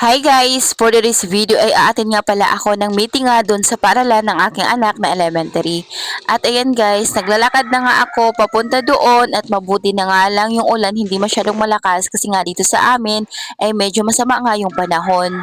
Hi guys! For today's video ay aatin nga pala ako ng meeting nga doon sa paralan ng aking anak na elementary. At ayan guys, naglalakad na nga ako papunta doon at mabuti na nga lang yung ulan hindi masyadong malakas kasi nga dito sa amin ay medyo masama nga yung panahon.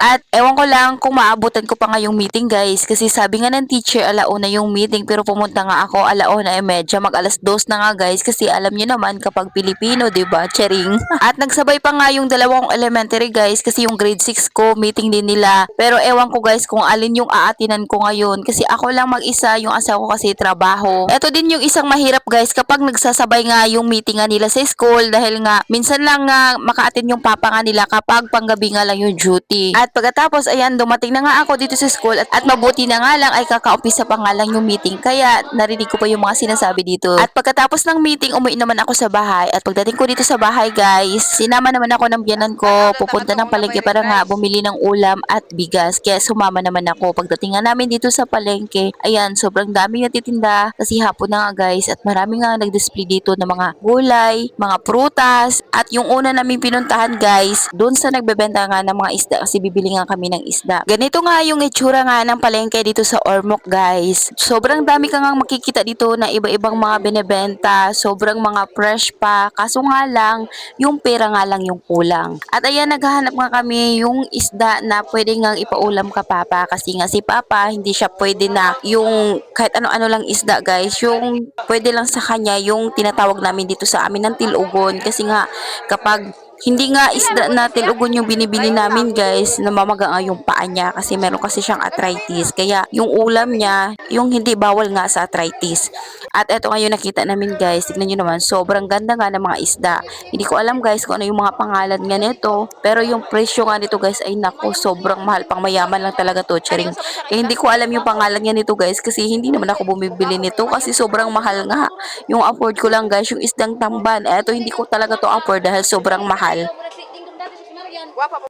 At ewan ko lang kung maabutan ko pa nga yung meeting guys. Kasi sabi nga ng teacher alauna yung meeting. Pero pumunta nga ako alauna e medya mag alas dos na nga guys. Kasi alam niyo naman kapag Pilipino ba? Chering. At nagsabay pa nga yung dalawang elementary guys. Kasi yung grade 6 ko meeting din nila. Pero ewan ko guys kung alin yung aatinan ko ngayon. Kasi ako lang mag-isa yung asawa ko kasi trabaho. Ito din yung isang mahirap guys kapag nagsasabay nga yung meeting nga nila sa school. Dahil nga minsan lang nga makaatin yung papa nga nila kapag panggabi nga lang yung duty. At pagkatapos ayan dumating na nga ako dito sa school at, at mabuti na nga lang ay kakaumpisa pa nga lang yung meeting. Kaya narinig ko pa yung mga sinasabi dito. At pagkatapos ng meeting umuwi naman ako sa bahay. At pagdating ko dito sa bahay guys sinama naman ako ng biyanan ko. Pupunta ng palengke para nga bumili ng ulam at bigas. Kaya sumama naman ako. Pagdating nga namin dito sa palengke ayan sobrang daming natitinda. Kasi hapon na nga guys at marami nga nag-display dito ng mga gulay, mga prutas. At yung una namin pinuntahan guys doon sa nagbebenta nga ng mga isda. Kasi bibili nga kami ng isda. Ganito nga yung itsura nga ng palengke dito sa Ormoc guys. Sobrang dami ka nga makikita dito na iba-ibang mga binebenta, sobrang mga fresh pa. Kaso nga lang, yung pera nga lang yung kulang. At ayan, naghahanap nga kami yung isda na pwede nga ipaulam ka papa. Kasi nga si papa, hindi siya pwede na yung kahit ano-ano lang isda guys. Yung pwede lang sa kanya yung tinatawag namin dito sa amin ng tilugon. Kasi nga kapag hindi nga isda na tilugon yung binibili namin guys, namamaga nga yung paa niya kasi meron kasi siyang arthritis. Kaya yung ulam niya, yung hindi bawal nga sa arthritis. At eto nga yung nakita namin guys, tignan nyo naman, sobrang ganda nga ng mga isda. Hindi ko alam guys kung ano yung mga pangalan nga nito, pero yung presyo nga nito guys ay nako, sobrang mahal. Pang mayaman lang talaga to, charing. Kaya hindi ko alam yung pangalan nga nito guys kasi hindi naman ako bumibili nito kasi sobrang mahal nga. Yung afford ko lang guys, yung isdang tamban. Eto hindi ko talaga to afford dahil sobrang mahal. Guapa po.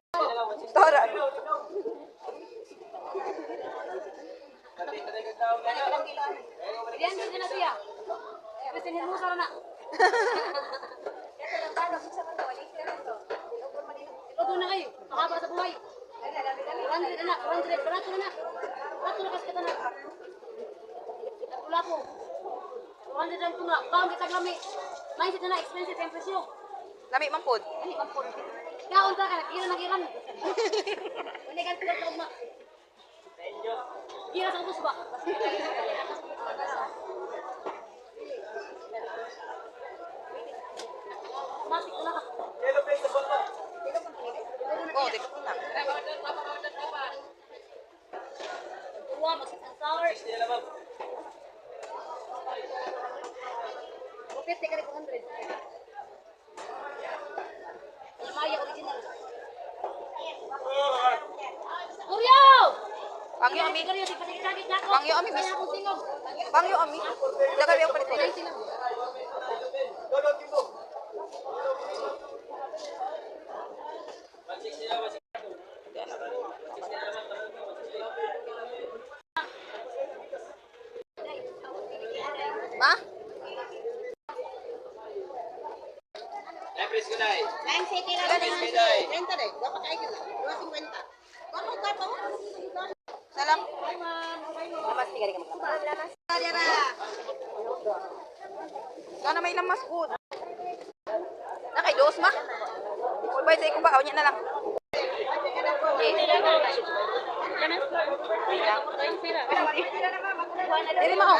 Tora. Diyan din na siya. Kasi mo sa na. Ito na kayo. Makaba sa buhay. Randre na, randre, barato na na. Barato na kasi na. Wala po. Randre lang ko nga. Bawang kita glami. Mindset na na, expensive yung Lami man pod. Ani bang po? Kaya unta ka, nag-ira nag iran. Hindi ka tulad ma. Gira sa ubos ba? Masik na ka. Oh, di ko na. Tuwa, masik ang sour. Rupit, teka rin 200. Lamaya original. Kuryo! Pangyo ami. Pangyo ami. Bangyo ami. Daga biya palit. Ma? Every good night. Nine city lang. Good night. Renta deh. Dapat kayo lang. 250. Dapat ka pa. Salam. Lamas tiga ka maglamas. Lamas. Dara. Sana may lamas po. Na kay dos ma. Uy, bay say ko ba? Awnya na lang. Dili ma oh.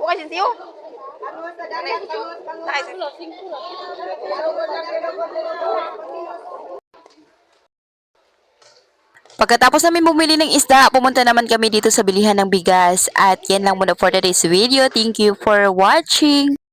Bukan sinsiyo. Nakay sinsiyo. Pagkatapos namin bumili ng isda, pumunta naman kami dito sa bilihan ng bigas. At yan lang muna for today's video. Thank you for watching!